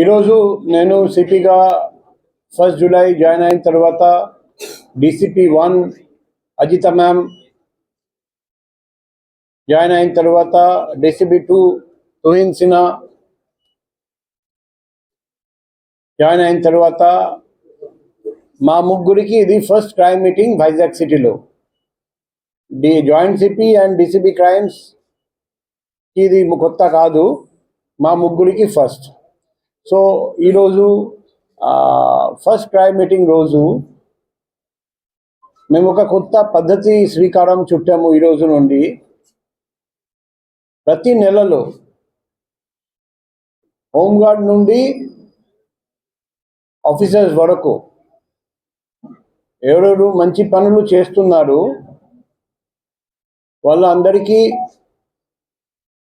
ఈరోజు నేను సిపిగా first July join అయిన తర్వాత DCP one Ajitha ma'am join అయిన తర్వాత DCP two Tuhin Sinha join అయిన తర్వాత మా ముగ్గురికి ఇది ఫస్ట్ క్రైమ్ మీటింగ్ వైజాగ్ సిటీలో. The joint CP and DCP crimes ఇది కొత్త కాదు మా ముగ్గురికి ఫస్ట్. సో ఈరోజు ఫస్ట్ క్రైమ్ మీటింగ్ రోజు మేము ఒక కొత్త పద్ధతి శ్రీకారం చుట్టాము ఈ రోజు నుండి. ప్రతి నెలలో హోంగార్డ్ నుండి ఆఫీసర్స్ వరకు ఎవరెవరు మంచి పనులు చేస్తున్నారు వాళ్ళందరికీ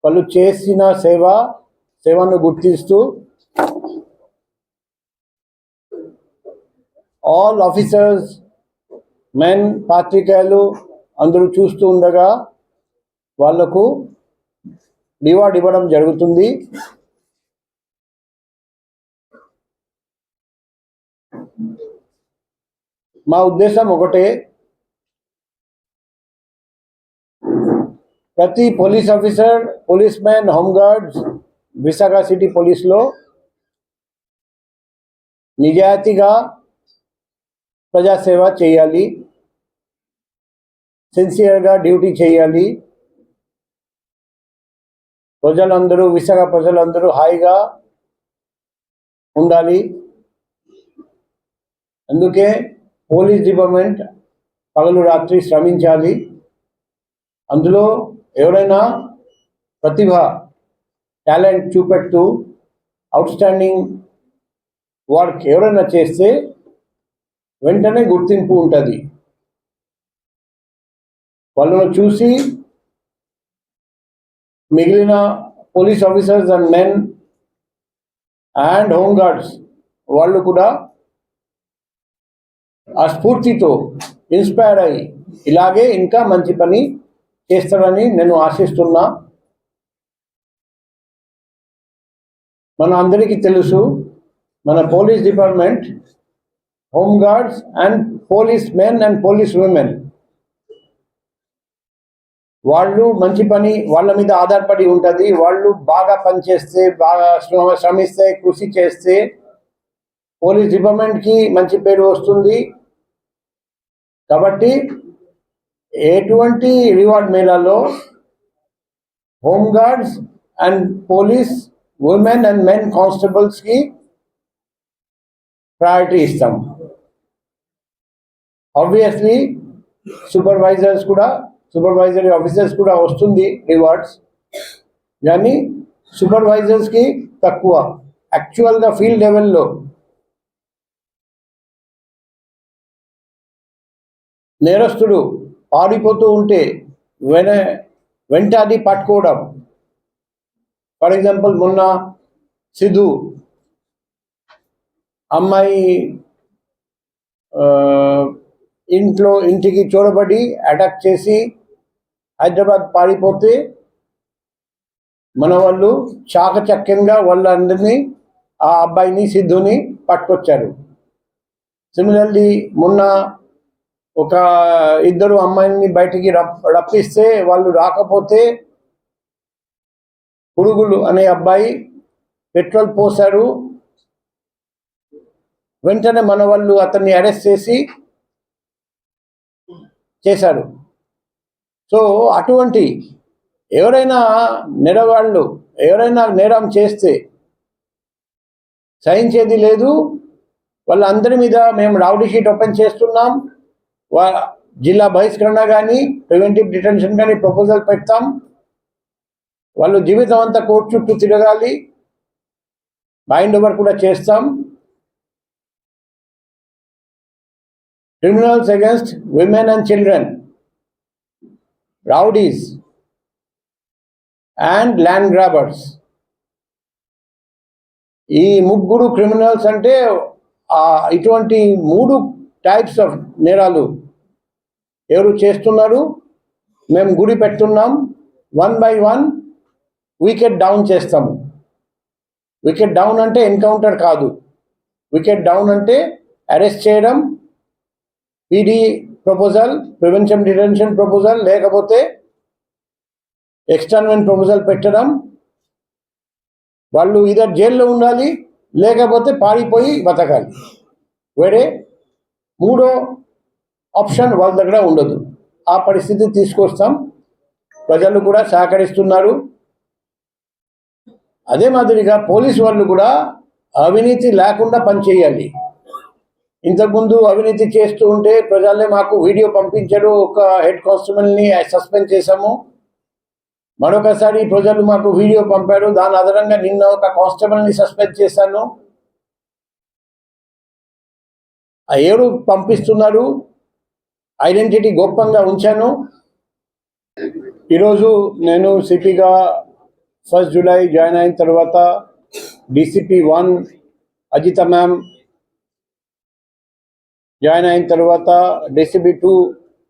వాళ్ళు చేసిన సేవ సేవను గుర్తిస్తూ ఆల్ ఆఫీసర్స్ మెన్ పాత్రికేయులు అందరూ చూస్తూ ఉండగా వాళ్ళకు రివార్డ్ ఇవ్వడం జరుగుతుంది. మా ఉద్దేశం ఒకటే ప్రతి police officer policeman home guards Visakha city పోలీస్లో నిజాయితీగా ప్రజాసేవ చేయాలి. సిన్సియర్గా డ్యూటీ చేయాలి. ప్రజలందరూ విశాఖ ప్రజలందరూ హాయిగా ఉండాలి. అందుకే పోలీస్ డిపార్ట్మెంట్ పగలు రాత్రి శ్రమించాలి. అందులో ఎవరైనా ప్రతిభ టాలెంట్ చూపెడుతూ అవుట్స్టాండింగ్ వర్క్ ఎవరైనా చేస్తే వెంటనే గుర్తింపు ఉంటుంది. వాళ్ళను చూసి మిగిలిన police officers and men and home guards వాళ్ళు కూడా ఆ స్ఫూర్తితో ఇన్స్పైర్ అయ్యి ఇలాగే ఇంకా మంచి పని చేస్తారని నేను ఆశిస్తున్నా. మన అందరికీ తెలుసు మన police department home guards and police men and police women వాళ్ళు మంచి పని వాళ్ళ మీద ఆధారపడి ఉంటుంది. వాళ్ళు బాగా పనిచేస్తే బాగా శ్రమ శ్రమిస్తే కృషి చేస్తే పోలీస్ డిపార్ట్మెంట్కి మంచి పేరు వస్తుంది. కాబట్టి ఎటువంటి reward మేళాలో home guards and police women and men కానిస్టేబుల్స్కి priority ఇస్తాం. ఆబ్వియస్లీ సూపర్వైజర్స్ కూడా సూపర్వైజరీ ఆఫీసర్స్ కూడా వస్తుంది రివార్డ్స్ కానీ సూపర్వైజర్స్కి తక్కువ యాక్చువల్గా ఫీల్డ్ లెవెల్లో నేరస్తుడు పారిపోతూ ఉంటే వెన వెంట అది పట్టుకోవడం. ఫర్ ఎగ్జాంపుల్ మొన్న సిద్ధు అమ్మాయి ఇంట్లో ఇంటికి చొరబడి అటాక్ చేసి హైదరాబాద్ పారిపోతే మన వాళ్ళు చాకచక్యంగా వాళ్ళందరినీ ఆ అబ్బాయిని సిద్ధుని పట్టుకొచ్చారు. సిమిలర్లీ మొన్న ఒక ఇద్దరు అమ్మాయిని బయటికి రప్పిస్తే వాళ్ళు రాకపోతే పురుగులు అనే అబ్బాయి పెట్రోల్ పోశారు. వెంటనే మన వాళ్ళు అతన్ని అరెస్ట్ చేసి చేశాడు. సో అటువంటి ఎవరైనా నేరవాళ్ళు ఎవరైనా నేరం చేస్తే సహించేది లేదు. వాళ్ళందరి మీద మేము రౌడీ షీట్ ఓపెన్ చేస్తున్నాం. వా జిల్లా బహిష్కరణ కానీ ప్రివెంటివ్ డిటెన్షన్ కానీ ప్రపోజల్ పెడతాం. వాళ్ళు జీవితం అంతా కోర్టు చుట్టూ తిరగాలి. బైండ్ ఓవర్ కూడా చేస్తాం. Criminals against women and children, rowdies, and land grabbers. ఈ ముగ్గురు క్రిమినల్స్ అంటే ఇటువంటి మూడు టైప్స్ ఆఫ్ నేరాలు ఎవరు చేస్తున్నారు? మేము గుడి పెడుతున్నాం one by one wicket down చేస్తాము. వికెట్ డౌన్ అంటే ఎన్కౌంటర్ కాదు. వికెట్ డౌన్ అంటే అరెస్ట్ చేయడం PD proposal prevention detention proposal లేకపోతే ఎక్స్టర్నల్ ప్రపోజల్ పెట్టడం. వాళ్ళు ఇదర్ జైల్లో ఉండాలి లేకపోతే పారిపోయి బతకాలి. వేరే మూడో ఆప్షన్ వాళ్ళ దగ్గర ఉండదు. ఆ పరిస్థితి తీసుకొస్తాం. ప్రజలు కూడా సహకరిస్తున్నారు. అదే మాదిరిగా పోలీస్ వాళ్ళు కూడా అవినీతి లేకుండా పనిచేయాలి. ఇంతకుముందు అవినీతి చేస్తూ ఉంటే ప్రజలే మాకు వీడియో పంపించాడు ఒక హెడ్ కానిస్టేబుల్ని సస్పెండ్ చేశాము. మరొకసారి ప్రజలు మాకు వీడియో పంపారు దాని అదనంగా నిన్న ఒక కానిస్టేబుల్ని సస్పెండ్ చేశాను. ఆ ఏడు పంపిస్తున్నారు ఐడెంటిటీ గోప్యంగా ఉంచాను. ఈరోజు నేను సిపిగా ఫస్ట్ జూలై జాయిన్ అయిన తర్వాత DCP one Ajitha ma'am join అయిన తర్వాత DCP two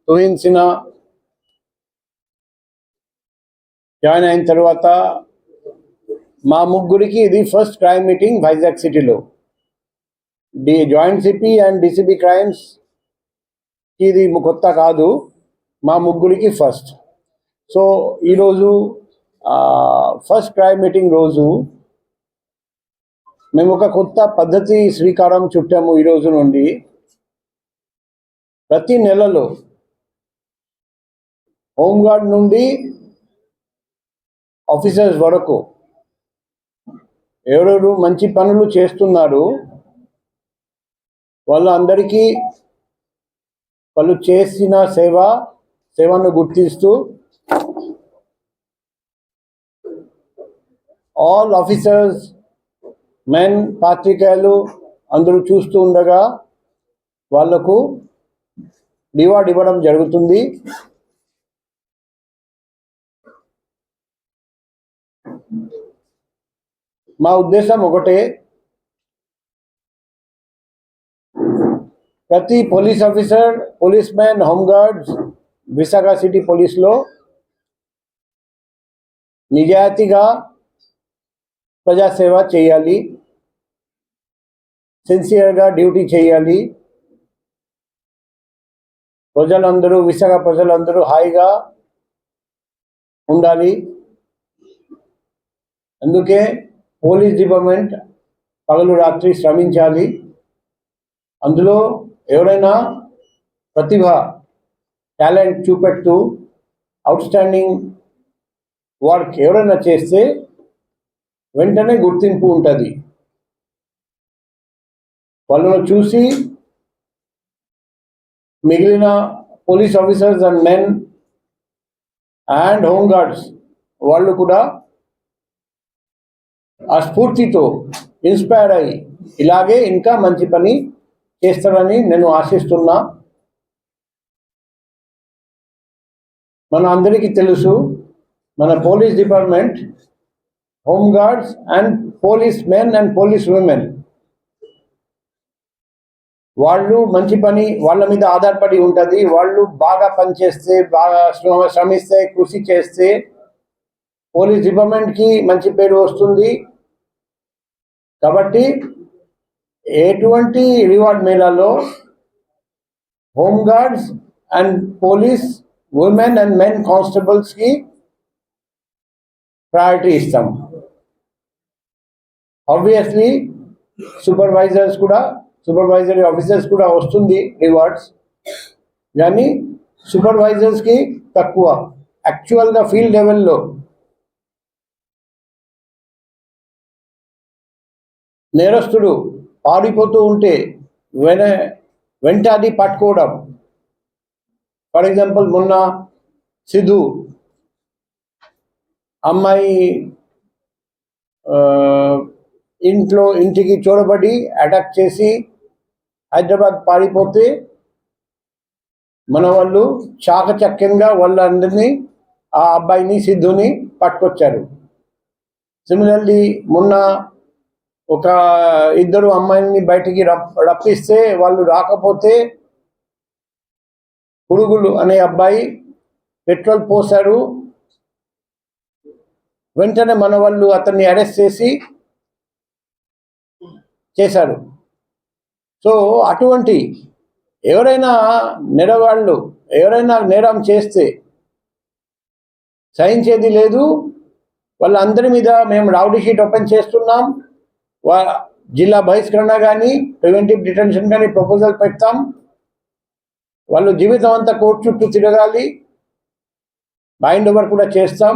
Tuhin Sinha join అయిన తర్వాత మా ముగ్గురికి ఇది ఫస్ట్ క్రైమ్ మీటింగ్ వైజాగ్ సిటీలో. The joint CP and DCP crimes ఇది కొత్త కాదు మా ముగ్గురికి ఫస్ట్. సో ఈరోజు ఫస్ట్ క్రైమ్ మీటింగ్ రోజు మేము ఒక కొత్త పద్ధతి శ్రీకారం చుట్టాము ఈ రోజు నుండి. ప్రతి నెలలో హోంగార్డ్ నుండి ఆఫీసర్స్ వరకు ఎవరెవరు మంచి పనులు చేస్తున్నారు వాళ్ళందరికీ వాళ్ళు చేసిన సేవ సేవను గుర్తిస్తూ ఆల్ ఆఫీసర్స్ మెన్ పాత్రికేయులు అందరూ చూస్తూ ఉండగా వాళ్ళకు రివార్డ్ ఇవ్వడం జరుగుతుంది. మా ఉద్దేశం ఒకటే. ప్రతి police officer policeman home guards Visakha city పోలీస్లో నిజాయితీగా ప్రజాసేవ చేయాలి. సిన్సియర్గా డ్యూటీ చేయాలి. ప్రజలందరూ విశాఖ ప్రజలందరూ హాయిగా ఉండాలి. అందుకే పోలీస్ డిపార్ట్మెంట్ పగలు రాత్రి శ్రమించాలి. అందులో ఎవరైనా ప్రతిభ టాలెంట్ చూపెడుతూ అవుట్స్టాండింగ్ వర్క్ ఎవరైనా చేస్తే వెంటనే గుర్తింపు ఉంటుంది. వాళ్ళను చూసి మిగిలిన police officers and men and home guards వాళ్ళు కూడా ఆ స్ఫూర్తితో ఇన్స్పైర్ అయ్యి ఇలాగే ఇంకా మంచి పని చేస్తారని నేను ఆశిస్తున్నా. మన అందరికీ తెలుసు మన police department home guards and police men and police women వాళ్ళు మంచి పని వాళ్ళ మీద ఆధారపడి ఉంటుంది. వాళ్ళు బాగా పనిచేస్తే బాగా శ్రమ శ్రమిస్తే కృషి చేస్తే పోలీస్ డిపార్ట్మెంట్కి మంచి పేరు వస్తుంది. కాబట్టి ఎటువంటి reward మేళాలో home guards and police women and men కానిస్టేబుల్స్కి priority ఇస్తాం. ఆబ్వియస్లీ సూపర్వైజర్స్ కూడా సూపర్వైజరీ ఆఫీసర్స్ కూడా వస్తుంది రివార్డ్స్ కానీ సూపర్వైజర్స్కి తక్కువ. యాక్చువల్గా ఫీల్డ్ లెవెల్లో నేరస్తుడు పారిపోతూ ఉంటే వెన వెంటాడి పట్టుకోవడం. ఫర్ ఎగ్జాంపుల్ మొన్న సిద్ధు అమ్మాయి ఇంట్లో ఇంటికి చూడబడి అటాక్ చేసి హైదరాబాద్ పారిపోతే మన వాళ్ళు చాకచక్యంగా వాళ్ళందరినీ ఆ అబ్బాయిని సిద్ధుని పట్టుకొచ్చారు. సిమిలర్లీ మొన్న ఒక ఇద్దరు అమ్మాయిని బయటికి రప్ రప్పిస్తే వాళ్ళు రాకపోతే పురుగులు అనే అబ్బాయి పెట్రోల్ పోశారు. వెంటనే మన వాళ్ళు అతన్ని అరెస్ట్ చేసి చేశారు. సో అటువంటి ఎవరైనా నెరవాళ్ళు ఎవరైనా నేరం చేస్తే సహించేది లేదు. వాళ్ళందరి మీద మేము రౌడీ షీట్ ఓపెన్ చేస్తున్నాం. వా జిల్లా బహిష్కరణ కానీ ప్రివెంటివ్ డిటెన్షన్ కానీ ప్రపోజల్ పెడతాం. వాళ్ళు జీవితం అంతా కోర్టు చుట్టూ తిరగాలి. మైండ్ ఓవర్ కూడా చేస్తాం.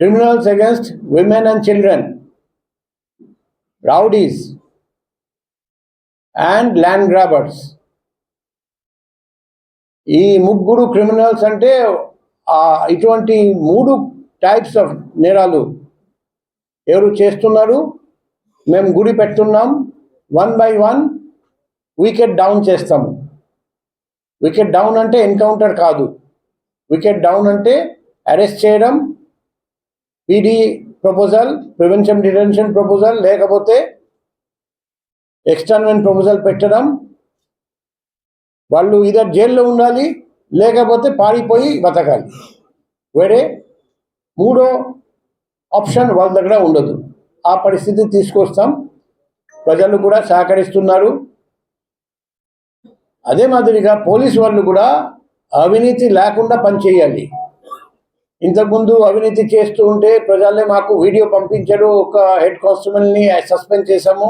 Criminals against women and children. Rowdies and land grabbers ఈ ముగ్గురు క్రిమినల్స్ అంటే ఇటువంటి మూడు టైప్స్ ఆఫ్ నేరాలు ఎవరు చేస్తున్నారు? మేము గుడి పెడుతున్నాం one by one wicket down చేస్తాము వికెట్ డౌన్ అంటే ఎన్కౌంటర్ కాదు. వికెట్ డౌన్ అంటే అరెస్ట్ చేయడం. PD proposal prevention detention proposal లేకపోతే ఎక్స్టర్నల్ ప్రపోజల్ పెట్టడం. వాళ్ళు ఇదర్ జైల్లో ఉండాలి లేకపోతే పారిపోయి బతకాలి. వేరే మూడో ఆప్షన్ వాళ్ళ దగ్గర ఉండదు. ఆ పరిస్థితి తీసుకొస్తాం. ప్రజలు కూడా సహకరిస్తున్నారు. అదే మాదిరిగా పోలీసు వాళ్ళు కూడా అవినీతి లేకుండా పనిచేయాలి. ఇంతకుముందు అవినీతి చేస్తూ ఉంటే ప్రజలే మాకు వీడియో పంపించాడు ఒక హెడ్ కానిస్టేబుల్ని సస్పెండ్ చేశాము.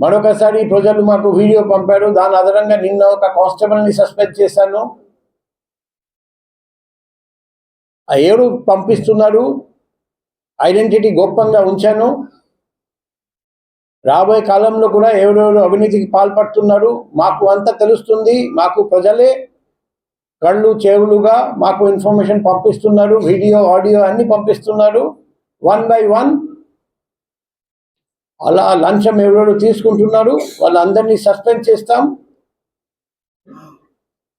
మరొకసారి ప్రజలు మాకు వీడియో పంపాడు దాని అదనంగా నిన్న ఒక కానిస్టేబుల్ని సస్పెండ్ చేశాను. ఆ ఏడు పంపిస్తున్నాడు. ఐడెంటిటీ గోప్యంగా ఉంచాను. రాబోయే కాలంలో కూడా ఎవరెవరు అవినీతికి పాల్పడుతున్నారు మాకు అంతా తెలుస్తుంది. మాకు ప్రజలే కళ్ళు చెవులుగా మాకు ఇన్ఫర్మేషన్ పంపిస్తున్నారు వీడియో ఆడియో అన్ని పంపిస్తున్నారు వన్ బై వన్ అలా లంచం ఎవరెవరు తీసుకుంటున్నారు వాళ్ళందరినీ సస్పెండ్ చేస్తాం.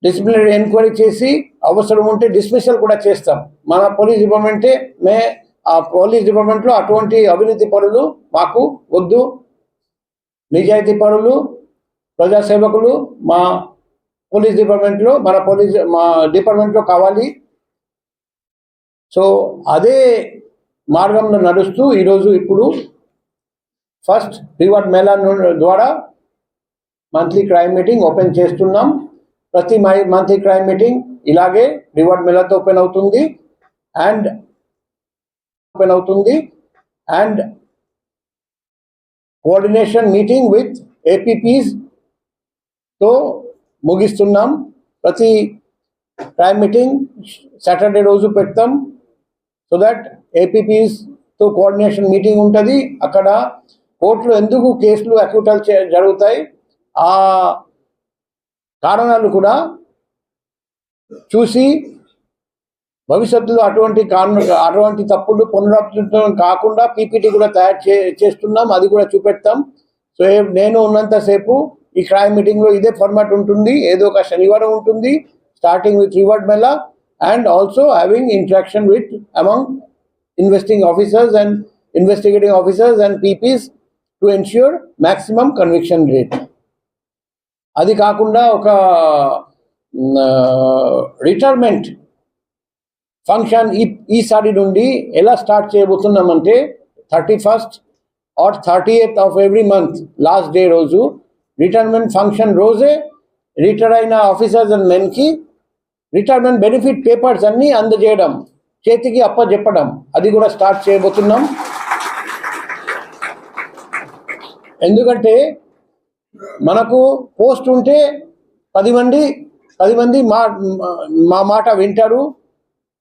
డిసిప్లినరీ ఎంక్వైరీ చేసి అవసరం ఉంటే డిస్మిసల్ కూడా చేస్తాం. మన పోలీస్ డిపార్ట్మెంటే మే ఆ పోలీస్ డిపార్ట్మెంట్లో అటువంటి అవినీతి పరులు మాకు వద్దు. నిజాయితీ పరులు ప్రజాసేవకులు మా పోలీస్ డిపార్ట్మెంట్లో మన పోలీస్ మా డిపార్ట్మెంట్లో కావాలి. సో అదే మార్గంలో నడుస్తూ ఈరోజు ఇప్పుడు ఫస్ట్ రివార్డ్ మేళా ద్వారా మంత్లీ క్రైమ్ మీటింగ్ ఓపెన్ చేస్తున్నాం. ప్రతి మై మంత్లీ క్రైమ్ మీటింగ్ ఇలాగే రివార్డ్ మేళాతో ఓపెన్ అవుతుంది. అండ్ ఓపెన్ అవుతుంది. అండ్ కోఆర్డినేషన్ మీటింగ్ విత్ ఏపీపీస్తో ముగిస్తున్నాం. ప్రతి ప్రైమ్ మీటింగ్ సాటర్డే రోజు పెడతాం. సో దట్ ఏపీపీస్తో కోఆర్డినేషన్ మీటింగ్ ఉంటుంది. అక్కడ కోర్టులో ఎందుకు కేసులు అక్యూటల్ జరుగుతాయి? ఆ కారణాలు కూడా చూసి భవిష్యత్తులో అటువంటి కారణ అటువంటి తప్పులు పునరావృతం కాకుండా పీపీటీ కూడా తయారు చే చేస్తున్నాం. అది కూడా చూపెడతాం. సో నేను ఉన్నంతసేపు ఈ క్రైమ్ మీటింగ్లో ఇదే ఫార్మాట్ ఉంటుంది. ఏదో ఒక శనివారం ఉంటుంది starting with reward mela and also having interaction with among investing officers and investigating officers and PPs to ensure maximum conviction rate అది కాకుండా ఒక రిటైర్మెంట్ ఫంక్షన్ ఈ ఈసారి నుండి ఎలా start చేయబోతున్నామంటే thirty first or thirty eighth of every month last day రోజు retirement function రోజే retire అయిన ఆఫీసర్స్ అండ్ మెన్కి రిటైర్మెంట్ బెనిఫిట్ పేపర్స్ అన్నీ అందజేయడం చేతికి అప్పచెప్పడం అది కూడా స్టార్ట్ చేయబోతున్నాం. ఎందుకంటే మనకు పోస్ట్ ఉంటే పది మంది పది మంది మా మా మాట వింటారు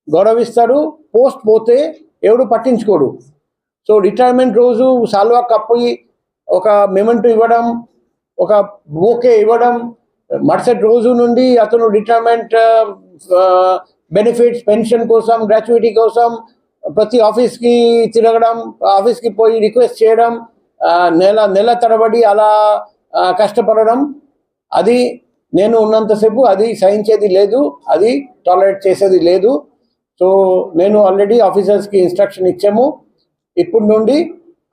గౌరవిస్తారు పోస్ట్ పోతే ఎవడు పట్టించుకోడు. సో రిటైర్మెంట్ రోజు సాల్వా కప్పి ఒక మెమెంట్ ఇవ్వడం ఒక బోకే ఇవ్వడం మరుసటి రోజు నుండి అతను రిటైర్మెంట్ బెనిఫిట్స్ పెన్షన్ కోసం గ్రాట్యుటీ కోసం ప్రతి ఆఫీస్కి తిరగడం ఆఫీస్కి పోయి రిక్వెస్ట్ చేయడం నెల నెల తరబడి అలా కష్టపడడం. అది నేను ఉన్నంతసేపు అది సహించేది లేదు అది టాలరేట్ చేసేది లేదు. సో నేను ఆల్రెడీ ఆఫీసర్స్కి ఇన్స్ట్రక్షన్ ఇచ్చాము. ఇప్పుడు నుండి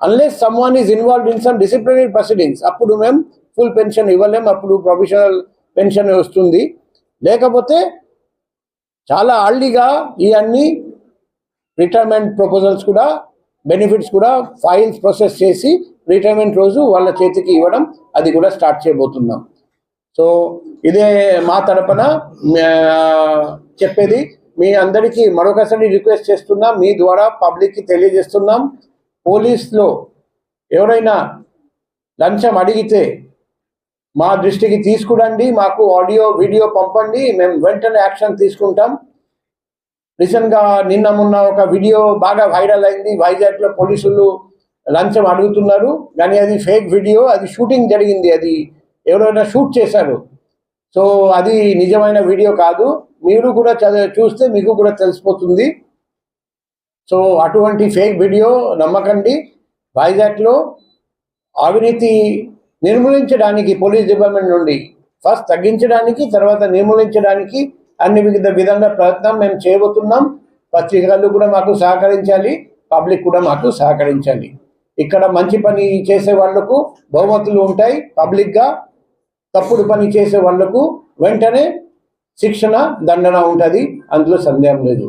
unless someone is involved in some disciplinary proceedings అప్పుడు మేము ఫుల్ పెన్షన్ ఇవ్వలేం అప్పుడు ప్రొఫెషనల్ పెన్షన్ వస్తుంది. లేకపోతే చాలా అర్లీగా ఈ అన్ని రిటైర్మెంట్ ప్రపోజల్స్ కూడా బెనిఫిట్స్ కూడా ఫైల్స్ ప్రాసెస్ చేసి రిటైర్మెంట్ రోజు వాళ్ళ చేతికి ఇవ్వడం అది కూడా స్టార్ట్ చేయబోతున్నాం. సో ఇదే మా తరపున చెప్పేది. మీ అందరికీ మరొకసారి రిక్వెస్ట్ చేస్తున్నాం మీ ద్వారా పబ్లిక్కి తెలియజేస్తున్నాం. పోలీస్లో ఎవరైనా లంచం అడిగితే మా దృష్టికి తీసుకురండి మాకు ఆడియో వీడియో పంపండి మేము వెంటనే యాక్షన్ తీసుకుంటాం. రీసెంట్గా నిన్న మొన్న ఒక వీడియో బాగా వైరల్ అయింది వైజాగ్లో పోలీసులు లంచం అడుగుతున్నారు కానీ అది ఫేక్ వీడియో అది షూటింగ్ జరిగింది అది ఎవరైనా షూట్ చేశారు. సో అది నిజమైన వీడియో కాదు మీరు కూడా చదివి చూస్తే మీకు కూడా తెలిసిపోతుంది. సో అటువంటి ఫేక్ వీడియో నమ్మకండి వైజాగ్లో అవినీతి నిర్మూలించడానికి పోలీస్ డిపార్ట్మెంట్ నుండి ఫస్ట్ తగ్గించడానికి తర్వాత నిర్మూలించడానికి అన్ని వివిధ విధంగా ప్రయత్నం మేము చేయబోతున్నాం. పత్రికలు కూడా మాకు సహకరించాలి పబ్లిక్ కూడా మాకు సహకరించాలి. ఇక్కడ మంచి పని చేసే వాళ్ళకు బహుమతులు ఉంటాయి పబ్లిక్గా తప్పుడు పని చేసే వాళ్ళకు వెంటనే శిక్షణ దండన ఉంటుంది. అందులో సందేహం లేదు.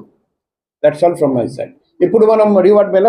That's all from my side ఇప్పుడు మనం రివార్డ్ మేళ